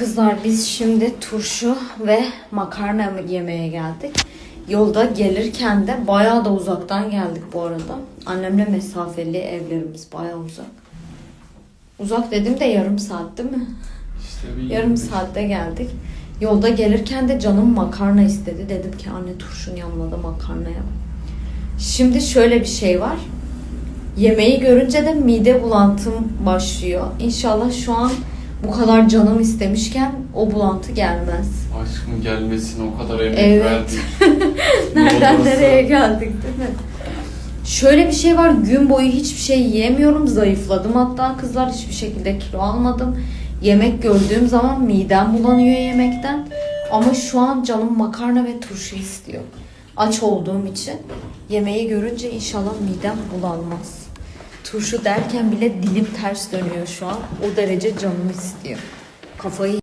Kızlar biz şimdi turşu ve makarna yemeye geldik. Yolda gelirken de bayağı da uzaktan geldik bu arada. Annemle mesafeli evlerimiz bayağı uzak. Uzak dedim de yarım saat değil mi? İşte Yarım saatte geldik. Yolda gelirken de canım makarna istedi. Dedim ki anne turşun yanına da makarna yap. Şimdi şöyle bir şey var. Yemeği görünce de mide bulantım başlıyor. İnşallah şu an bu kadar canım istemişken o bulantı gelmez. Aşkım gelmesine o kadar emek Evet. verdik. Nereden nereye geldik değil mi? Şöyle bir şey var. Gün boyu hiçbir şey yiyemiyorum. Zayıfladım hatta kızlar. Hiçbir şekilde kilo almadım. Yemek gördüğüm zaman midem bulanıyor yemekten. Ama şu an canım makarna ve turşu istiyor. Aç olduğum için yemeği görünce inşallah midem bulanmaz. Turşu derken bile dilim ters dönüyor şu an. O derece canım istiyor. Kafayı